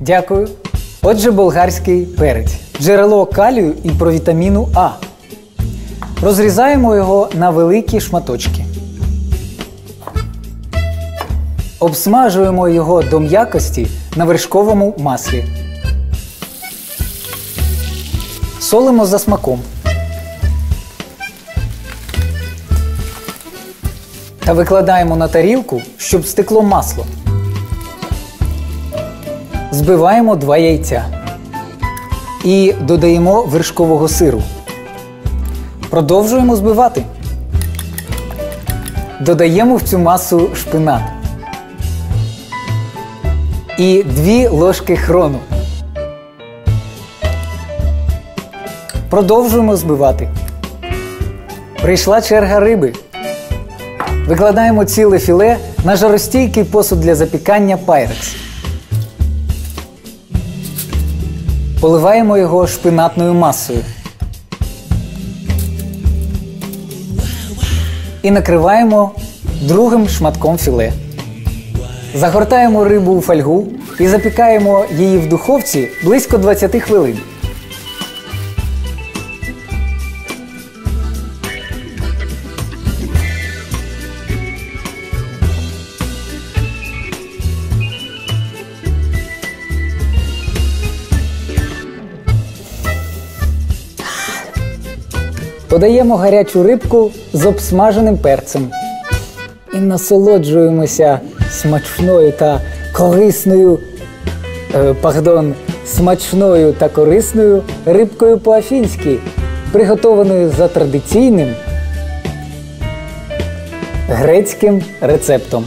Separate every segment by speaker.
Speaker 1: Дякую. Отже, болгарський перець. Джерело калію і провітаміну А. Розрізаємо його на великі шматочки. Обсмажуємо його до м'якості на вершковому маслі. Солимо за смаком. Та викладаємо на тарілку, щоб стекло масло. Збиваємо два яйця. І додаємо вершкового сиру. Продовжуємо збивати. Додаємо в цю масу шпинат. І дві ложки хрону. Продовжуємо збивати. Прийшла черга риби. Викладаємо ціле філе на жаростійкий посуд для запікання Pyrex. Поливаємо його шпинатною масою. І накриваємо другим шматком філе. Загортаємо рибу у фольгу і запікаємо її в духовці близько 20 хвилин. Подаємо гарячу рибку з обсмаженим перцем. І насолоджуємося смачною та корисною. Е, пардон, смачною та корисною рибкою по-афінськи, приготованою за традиційним грецьким рецептом.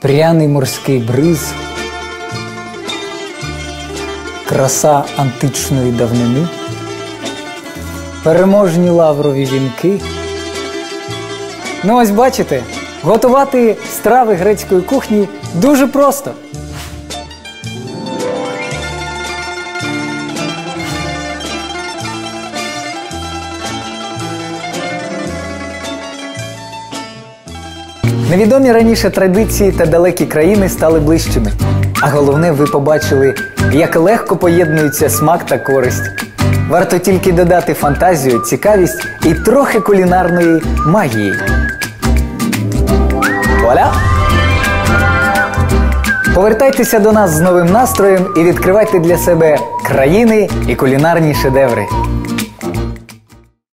Speaker 1: Пряний морський бриз, краса античної давнини переможні лаврові вінки. Ну, ось бачите, готувати страви грецької кухні дуже просто. Невідомі раніше традиції та далекі країни стали ближчими. А головне, ви побачили, як легко поєднуються смак та користь. Варто тільки додати фантазію, цікавість і трохи кулінарної магії. Вуаля! Повертайтеся до нас з новим настроєм і відкривайте для себе країни і кулінарні шедеври.